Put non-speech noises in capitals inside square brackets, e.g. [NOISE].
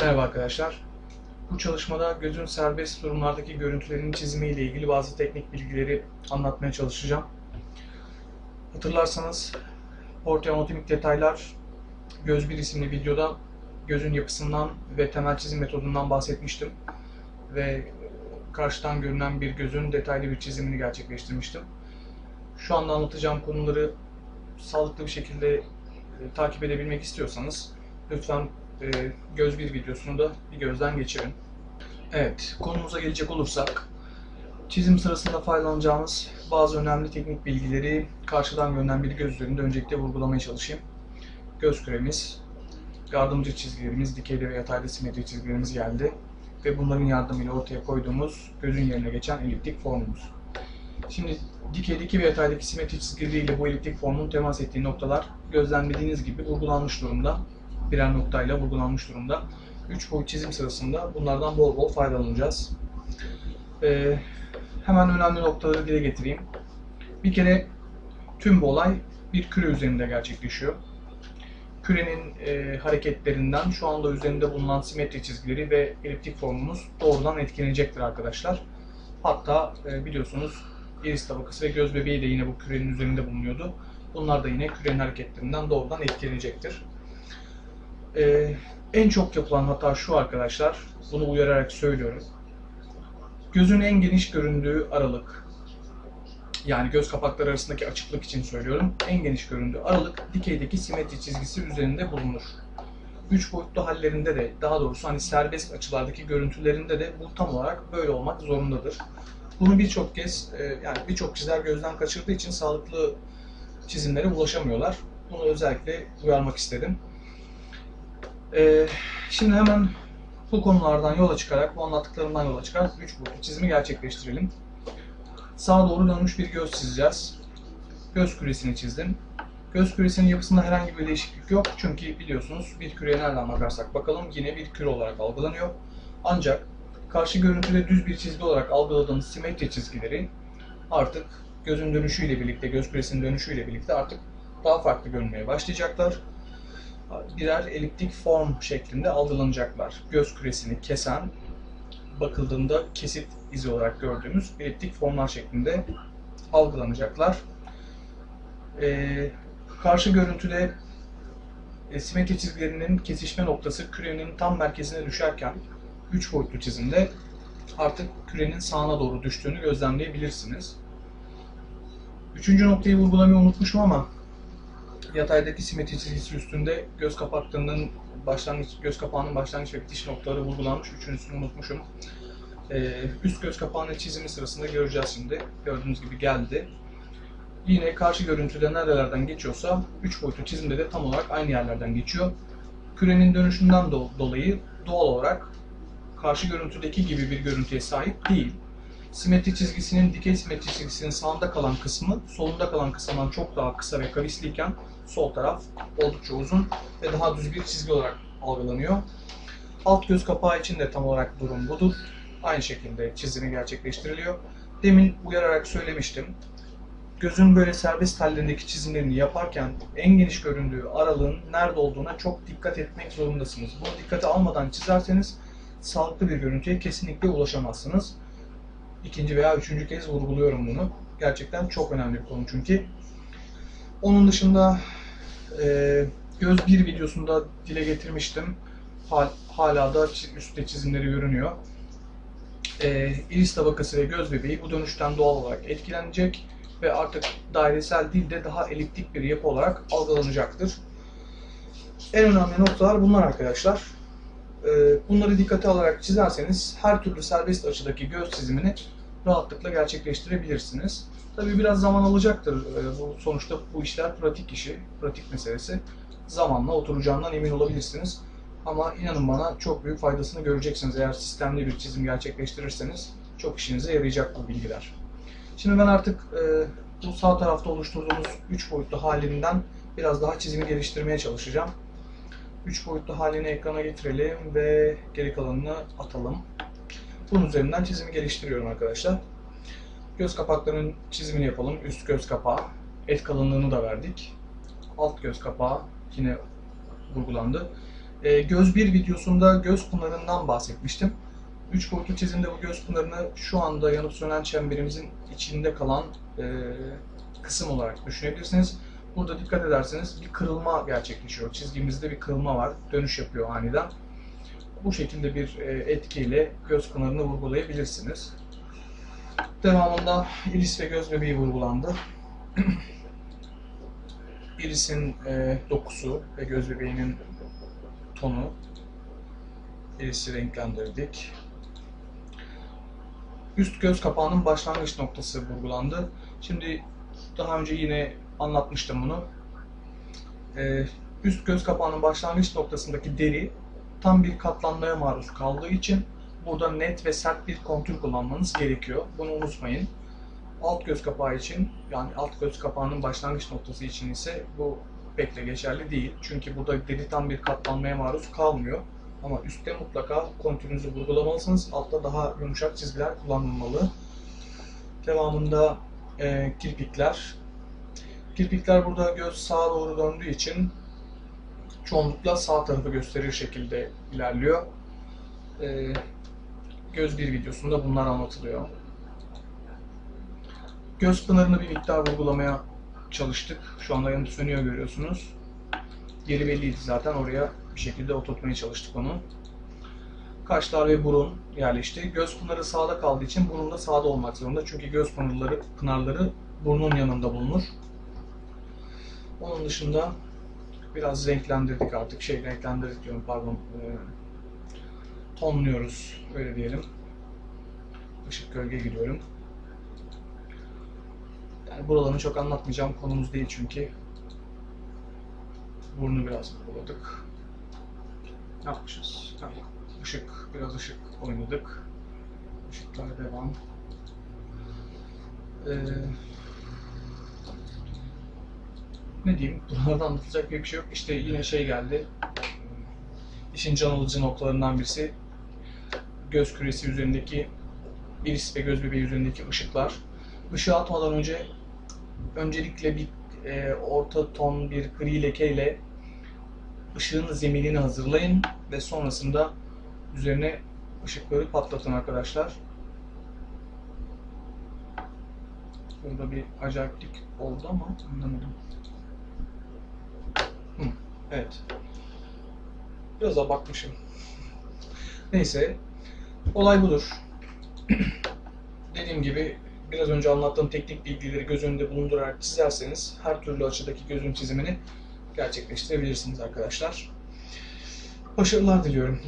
Merhaba arkadaşlar. Bu çalışmada gözün serbest durumlardaki görüntülerin çizimi ile ilgili bazı teknik bilgileri anlatmaya çalışacağım. Hatırlarsanız ortaya anatomik detaylar Göz 1 isimli videoda gözün yapısından ve temel çizim metodundan bahsetmiştim. Ve karşıdan görünen bir gözün detaylı bir çizimini gerçekleştirmiştim. Şu anda anlatacağım konuları sağlıklı bir şekilde e, takip edebilmek istiyorsanız lütfen e, göz bir videosunu da bir gözden geçirin. Evet, konumuza gelecek olursak çizim sırasında faydalanacağımız bazı önemli teknik bilgileri karşıdan görünen bir göz üzerinde öncelikle vurgulamaya çalışayım. Göz küremiz, yardımcı çizgilerimiz, dikeyde ve yatayda simetri çizgilerimiz geldi ve bunların yardımıyla ortaya koyduğumuz gözün yerine geçen eliptik formumuz. Şimdi dikeydeki ve yataydaki simetri çizgileriyle bu eliptik formun temas ettiği noktalar gözlemlediğiniz gibi vurgulanmış durumda. Birer noktayla vurgulanmış durumda. Üç boyut çizim sırasında bunlardan bol bol faydalanacağız. Ee, hemen önemli noktaları dile getireyim. Bir kere tüm bu olay bir küre üzerinde gerçekleşiyor. Kürenin e, hareketlerinden şu anda üzerinde bulunan simetri çizgileri ve eliptik formumuz doğrudan etkilenecektir arkadaşlar. Hatta e, biliyorsunuz iris tabakası ve göz bebeği de yine bu kürenin üzerinde bulunuyordu. Bunlar da yine kürenin hareketlerinden doğrudan etkilenecektir. Ee, en çok yapılan hata şu arkadaşlar, bunu uyararak söylüyorum. Gözün en geniş göründüğü aralık, yani göz kapakları arasındaki açıklık için söylüyorum, en geniş göründüğü aralık dikeydeki simetri çizgisi üzerinde bulunur. Üç boyutlu hallerinde de, daha doğrusu hani serbest açılardaki görüntülerinde de bu tam olarak böyle olmak zorundadır. Bunu birçok kez, e, yani birçok çizer gözden kaçırdığı için sağlıklı çizimlere ulaşamıyorlar. Bunu özellikle uyarmak istedim. Ee, şimdi hemen bu konulardan yola çıkarak, bu anlattıklarımdan yola çıkarak üç boyutlu çizimi gerçekleştirelim. Sağa doğru dönmüş bir göz çizeceğiz. Göz küresini çizdim. Göz küresinin yapısında herhangi bir değişiklik yok. Çünkü biliyorsunuz bir küreye nereden bakarsak bakalım yine bir küre olarak algılanıyor. Ancak karşı görüntüde düz bir çizgi olarak algıladığımız simetri çizgileri artık gözün dönüşüyle birlikte, göz küresinin dönüşüyle birlikte artık daha farklı görünmeye başlayacaklar birer eliptik form şeklinde algılanacaklar. Göz küresini kesen, bakıldığında kesit izi olarak gördüğümüz eliptik formlar şeklinde algılanacaklar. Ee, karşı görüntüde e, simetri çizgilerinin kesişme noktası kürenin tam merkezine düşerken 3 boyutlu çizimde artık kürenin sağına doğru düştüğünü gözlemleyebilirsiniz. Üçüncü noktayı vurgulamayı unutmuşum ama yataydaki simetri çizgisi üstünde göz kapaklarının başlangıç göz kapağının başlangıç ve bitiş noktaları vurgulanmış. Üçüncüsünü unutmuşum. Ee, üst göz kapağının çizimi sırasında göreceğiz şimdi. Gördüğünüz gibi geldi. Yine karşı görüntüde nerelerden geçiyorsa 3 boyutlu çizimde de tam olarak aynı yerlerden geçiyor. Kürenin dönüşünden do- dolayı doğal olarak karşı görüntüdeki gibi bir görüntüye sahip değil. Simetri çizgisinin dikey simetri çizgisinin sağında kalan kısmı solunda kalan kısımdan çok daha kısa ve kavisliyken sol taraf oldukça uzun ve daha düz bir çizgi olarak algılanıyor. Alt göz kapağı için de tam olarak durum budur. Aynı şekilde çizimi gerçekleştiriliyor. Demin uyararak söylemiştim. Gözün böyle serbest hallerindeki çizimlerini yaparken en geniş göründüğü aralığın nerede olduğuna çok dikkat etmek zorundasınız. Bunu dikkate almadan çizerseniz sağlıklı bir görüntüye kesinlikle ulaşamazsınız. İkinci veya üçüncü kez vurguluyorum bunu. Gerçekten çok önemli bir konu çünkü. Onun dışında e, göz bir videosunda dile getirmiştim. Hal, hala da üstte çizimleri görünüyor. E, iris tabakası ve göz bebeği bu dönüşten doğal olarak etkilenecek ve artık dairesel değil de daha eliptik bir yapı olarak algılanacaktır. En önemli noktalar bunlar arkadaşlar. E, bunları dikkate alarak çizerseniz her türlü serbest açıdaki göz çizimini rahatlıkla gerçekleştirebilirsiniz. Tabii biraz zaman alacaktır. E, Bu sonuçta bu işler pratik işi, pratik meselesi. Zamanla oturacağından emin olabilirsiniz. Ama inanın bana çok büyük faydasını göreceksiniz eğer sistemli bir çizim gerçekleştirirseniz. Çok işinize yarayacak bu bilgiler. Şimdi ben artık e, bu sağ tarafta oluşturduğumuz 3 boyutlu halinden biraz daha çizimi geliştirmeye çalışacağım. 3 boyutlu halini ekrana getirelim ve geri kalanını atalım. Bunun üzerinden çizimi geliştiriyorum arkadaşlar. Göz kapaklarının çizimini yapalım. Üst göz kapağı. Et kalınlığını da verdik. Alt göz kapağı yine vurgulandı. Ee, göz 1 videosunda göz pınarından bahsetmiştim. Üç boyutlu çizimde bu göz pınarını şu anda yanıp sönen çemberimizin içinde kalan e, kısım olarak düşünebilirsiniz. Burada dikkat ederseniz bir kırılma gerçekleşiyor. Çizgimizde bir kırılma var. Dönüş yapıyor aniden. Bu şekilde bir e, etkiyle göz pınarını vurgulayabilirsiniz. Devamında iris ve göz bebeği vurgulandı. [CLEARS THROAT] Irisin e, dokusu ve göz bebeğinin tonu. Irisi renklendirdik. Üst göz kapağının başlangıç noktası vurgulandı. Şimdi daha önce yine anlatmıştım bunu. Ee, üst göz kapağının başlangıç noktasındaki deri tam bir katlanmaya maruz kaldığı için burada net ve sert bir kontür kullanmanız gerekiyor. Bunu unutmayın. Alt göz kapağı için yani alt göz kapağının başlangıç noktası için ise bu pek de geçerli değil. Çünkü burada deri tam bir katlanmaya maruz kalmıyor. Ama üstte mutlaka kontürünüzü vurgulamalısınız. Altta daha yumuşak çizgiler kullanılmalı. Devamında e, kirpikler. Kirpikler burada göz sağa doğru döndüğü için çoğunlukla sağ tarafı gösterir şekilde ilerliyor. E, göz bir videosunda bunlar anlatılıyor. Göz pınarını bir miktar vurgulamaya çalıştık. Şu anda yanıp sönüyor görüyorsunuz. Yeri belliydi zaten oraya bir şekilde oturtmaya çalıştık onu. Kaşlar ve burun yerleşti. Göz pınarı sağda kaldığı için burun da sağda olmak zorunda. Çünkü göz pınarları, pınarları burnun yanında bulunur. Onun dışında biraz renklendirdik artık. Şey renklendirdik diyorum pardon. Tonluyoruz öyle diyelim. Işık gölge giriyorum. Yani buralarını çok anlatmayacağım. Konumuz değil çünkü. Burnu biraz buladık. Ne yapmışız? Ha, ışık, biraz ışık oynadık. Işıklar devam. Ee, ne diyeyim? Buralarda anlatılacak bir şey yok. İşte yine şey geldi. İşin can alıcı noktalarından birisi göz küresi üzerindeki iris ve göz bebeği üzerindeki ışıklar. Işığı atmadan önce öncelikle bir e, orta ton bir gri lekeyle ışığın zeminini hazırlayın ve sonrasında üzerine ışıkları patlatın arkadaşlar. Burada bir acayiplik oldu ama anlamadım. Hı, evet. Biraz abartmışım. Neyse. Olay budur. [CLEARS THROAT] Dediğim gibi biraz önce anlattığım teknik bilgileri göz önünde bulundurarak çizerseniz her türlü açıdaki gözün çizimini gerçekleştirebilirsiniz arkadaşlar. Başarılar diliyorum.